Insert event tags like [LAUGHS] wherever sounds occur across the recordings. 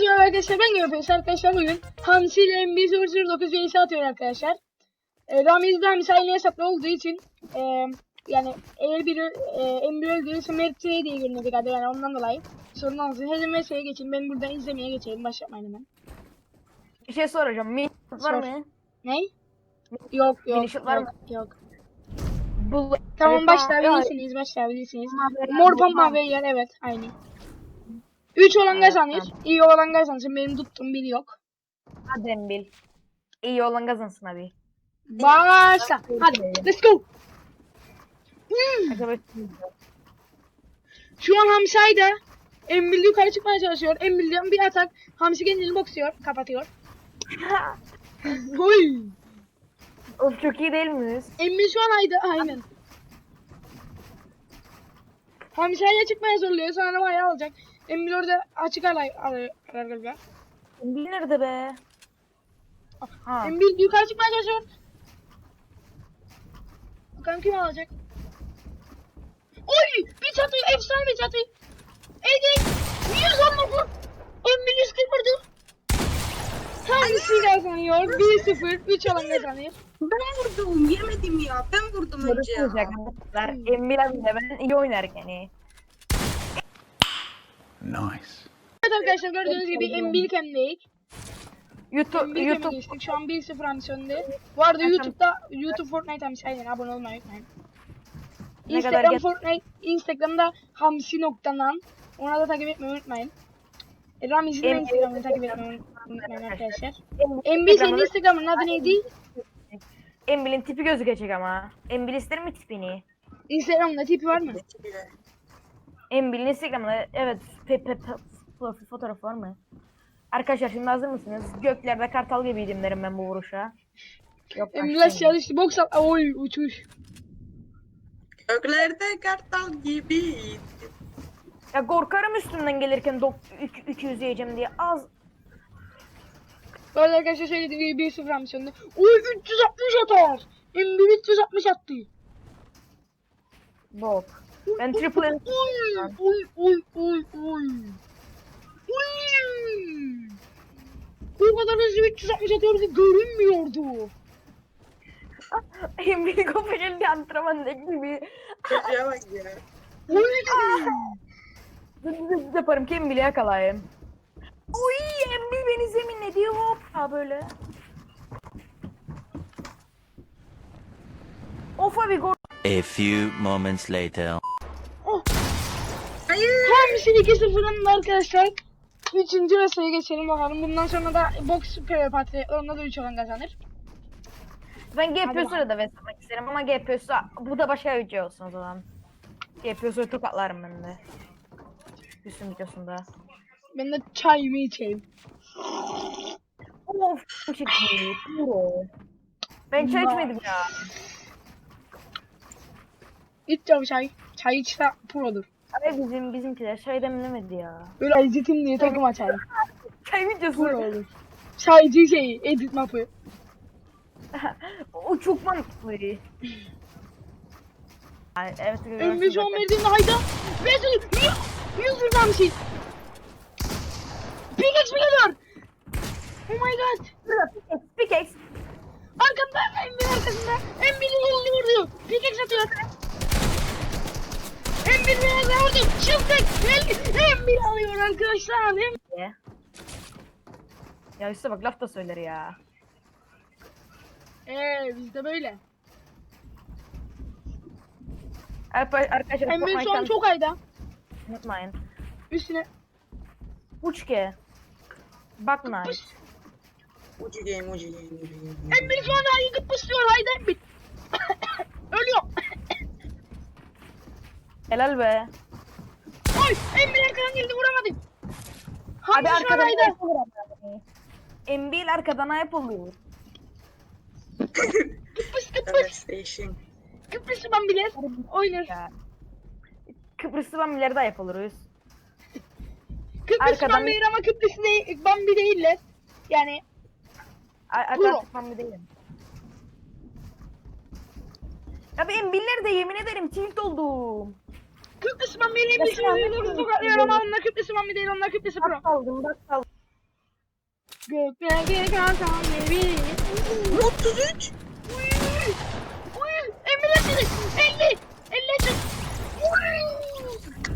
Merhaba arkadaşlar ben yapıyoruz arkadaşlar bugün Hamsi ile MB009 yenisi atıyor arkadaşlar. E, Ramiz de Hamsi aynı hesaplı olduğu için e, yani eğer biri e, MB öldürürse Mert diye görünüyordu adı yani ondan dolayı sorun olmasın. Hemen mesleğe geçin ben buradan izlemeye geçeyim başlamayın hemen. Bir şey soracağım. Min var mı? Ne? Yok yok. Minişot var mı? Yok. Bu Tamam başlayabilirsiniz başlayabilirsiniz. Mor mavi- mavi yer evet aynı. 3 olan kazanır. İyi olan kazansın. Benim tuttuğum biri yok. Hadi bil. İyi olan kazansın hadi. Başla. Hadi let's go. Hmm. Şu an Hamsa'ydı. Embil yukarı çıkmaya çalışıyor. Embil'den bir atak. Hamsi kendini boxuyor. Kapatıyor. [LAUGHS] Oy. Of çok iyi değil miyiz? Embil şu an aydı. Aynen. Hamsa'ya çıkmaya zorluyor. Sonra bayağı alacak. Embil orada açık alay alıyor galiba. Bil nerede be? Ha. Embil yukarı çıkmaya çalışıyor. Bakalım kim alacak. Oy! Bir çatı, efsane bir çatı. Ege, 119. Embil 140 vurdu. Hangisi kazanıyor? 1-0, 3 olan kazanıyor. Ben vurdum yemedim ya. Ben vurdum önce ya. Konuşmayacak arkadaşlar. Embil abiyle ben iyi oynarken iyi. Nice. Evet arkadaşlar gördüğünüz gibi Embil kemdeyiz. YouTube YouTube geçtik. Şu an 1-0 Hamsi önde. Bu arada YouTube'da, YouTube Fortnite Hamsi aynen abone olmayı unutmayın. Ne kadar Instagram Fortnite, Instagram'da hamsi.nan. Ona da takip etmeyi unutmayın. E, Ramiz'in de Instagram'ını takip etmeyi unutmayın arkadaşlar. Embil senin Instagram'ın adı neydi? Embil'in tipi gözükecek ama. Embil ister mi tipini? Instagram'da tipi var mı? Embil'in Instagram'da evet pe, pe, pe, profil fotoğrafı var mı? Arkadaşlar şimdi hazır mısınız? Göklerde kartal gibiydim derim ben bu vuruşa. Yok aşağı düştü. Boks at. Oy uçuş. Göklerde kartal gibi. Ya korkarım üstünden gelirken dok- ük- 200 yiyeceğim diye az arada arkadaşlar söylediğim gibi 1-0 Ramiz'in önde. Oy 360 atar. Embil 360 attı. bok. Ben triple M Oy oy oy oy oy. Oy. O kadar hızlı 360 atıyor ki görünmüyordu. [LAUGHS] Embil kopacak bir antrenmandaki gibi. Çocuğa bak ya. Oy. [LAUGHS] Zıp zıp yaparım ki Embil'i yakalayayım. Uy Embil beni zeminledi hop. Ha böyle. Of abi gol. A few moments later. Hamsi 2-0'ın arkadaşlar. Üçüncü vesaya geçelim bakalım. Bundan sonra da box süper patri. Onda da 3 olan kazanır. Ben. GPS'e de beslemek isterim ama GPS'e bu da başka bir video olsun o zaman. GPS'e tokatlarım ben de. Üstün videosunda. Ben de çayımı içeyim. Of çekti. Puro. Ben çay içmedim ya. İçeceğim çay. Çay içse produr. Abi bizim bizimkiler çay demlemedi ya. Böyle editim diye takım açarım. Çay videosu. Pro olur. Çaycı şeyi, edit mapı. o çok mantıklı. Ay, evet. Şu an verdiğinde hayda. Wesley, yüz, yüz bir. Pickaxe mi geliyor? Oh my god. Pickaxe. Arkamda, Embil arkasında. Embil'in elini vurdu. Pickaxe atıyor. Embil biraz daha vurdu. Çıktık. Embil alıyor arkadaşlar. Em- Ya. Ya işte bak laf da söyler ya. Eee bizde böyle. Arpa- Arkadaşlar Embil şu an çok ayda. unutmayın. Üstüne. Uçke. Bak night. Ucu game ucu game ucu game. Embil şu an daha iyi kıpıslıyor. Haydi Embil. [COUGHS] Ölüyor. Helal be. Oy Embil arkadan geldi vuramadı. Şu an arkadan ayda. ayıp olur abi. Embil arkadan ayıp oluyor. Kıpıs. Devastation. Kıpıs ben bilir. Oynar. Ya. Kıbrıslı bambileri de ayıp oluruz. Kıbrıs Arkadan- Bambi ama Kıbrıs değil, Bambi değiller. Yani Ar-. Arkadaşlar bambi değilim. Ya ben Embiller de yemin ederim tilt oldum. Kıbrıs Bambi ile bir şey tokatlıyor ama onlar Kıbrıs Bambi değil, onlar Kıbrıs. Bak kaldım bak kaldım. Göklerde kalkan gibi. 33. Uy, Emre seni. 50. 50 çık.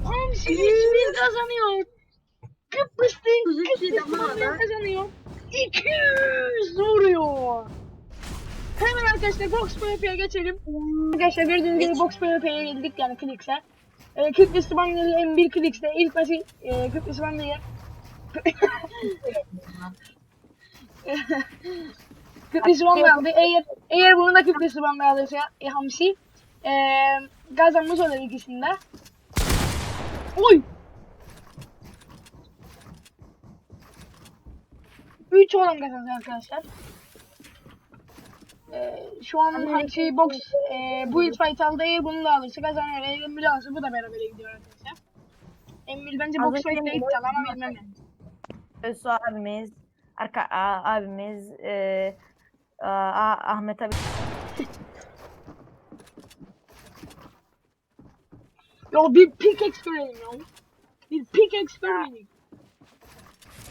Hamsi 3000 kazanıyor. Şey Kıbrıs'ın daha var. kazanıyor. 200 vuruyor. Hemen arkadaşlar Box PvP'ye geçelim. Arkadaşlar gördüğünüz gibi Box PvP'ye geldik yani Clix'e. Ee, Kıbrıs Bandeli M1 Clix'te ilk maçı e, Kıbrıs Bandeli Kıbrıs aldı. Eğer, eğer bunu da Kıbrıs Bandeli alırsa e, Hamsi e, kazanmış olur ikisinde. Oy! 3 olan kazandı arkadaşlar. Ee, şu an Hamsi Box e, bu ilk fight aldı. Eğer bunu da alırsa kazanıyor. Eğer Embil alırsa bu da beraber gidiyor arkadaşlar. Embil bence Box ilk al ama bilmem yani. Abimiz, arka a, abimiz, e, a, a- Ahmet abi. Yo bir pickaxe görelim ya. Bir pickaxe görelim.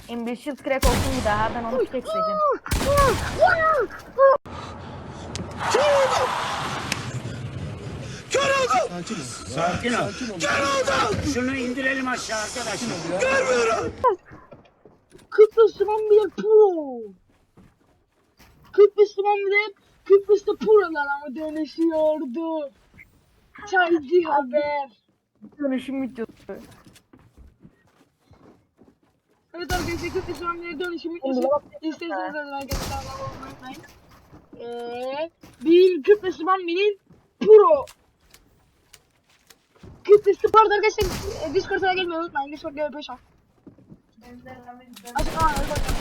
Embil Shield Crack olsun bir daha. Ben onu pickaxe'leyeceğim. Sakin ol. Şunu indirelim aşağı arkadaşlar. Kıbrıs'tan bir pro. Kıbrıs'tan bir Kıbrıs'ta prolar ama dönüşüyordu. Çaycı haber. Dönüşüm videosu. Evet arkadaşlar Kıbrıs'tan bir dönüşüm videosu. İsterseniz arkadaşlar abone olmayı unutmayın. Eee bir Kıbrıs'tan birinin pro. Bu arada arkadaşlar e, Discord'a gelmeyi unutmayın. Discord yapıyor şu an. Açık bakın.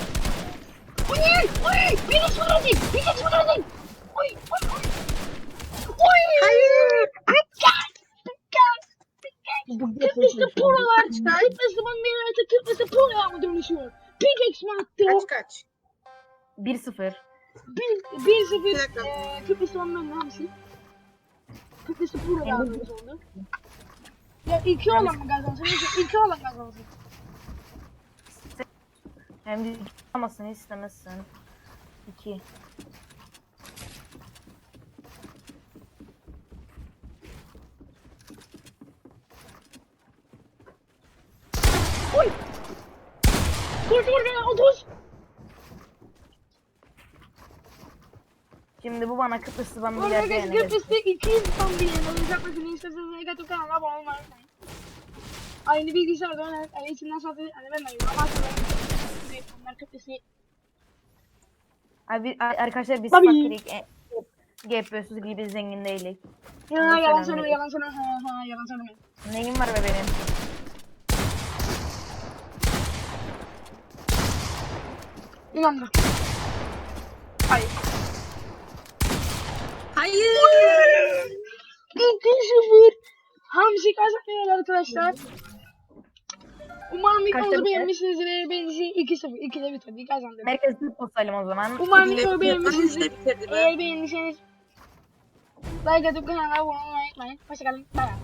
Oy oy 1-0 bir dakika. e, Kıbrıs'ın ne düşün. Kıbrıs'ı burada kazanmış oldu. Ya 2 olan mı kazansın? 2 olan kazansın. Hem de tutamazsın istemezsin. İki. Oy! Vur vur vur 30. bu bana Kıbrıs'ı ben Bu bir arada yerde arkadaşlar yenecek. Kıbrıs'ta iki insan bir yeni olacak. Bakın isterseniz negatif kanala abone olmayı unutmayın. Aynı bilgisayarda oynar. Yani içinden satın. Hani ben de ama aslında onlar Kıbrıs'ı Abi a- arkadaşlar biz Tabii. fakirik. E, GPS'siz gibi zengin değilik. Ya Ama yalan selam söyleme yalan söyleme. Ha ha yalan söyleme. Neyim var be benim? İnandım. Hayır. Hayır. 2-0. Hamsi kazanıyor arkadaşlar. Umarım videomuzu beğenmişsinizdir. Beğendiyse 2-0. 2'de bitirdik kazandık. Merkez Türk postalım o zaman. Umarım videoyu beğenmişsinizdir. Eğer beğendiyseniz like atıp kanala abone olmayı unutmayın. Hoşçakalın. Bye.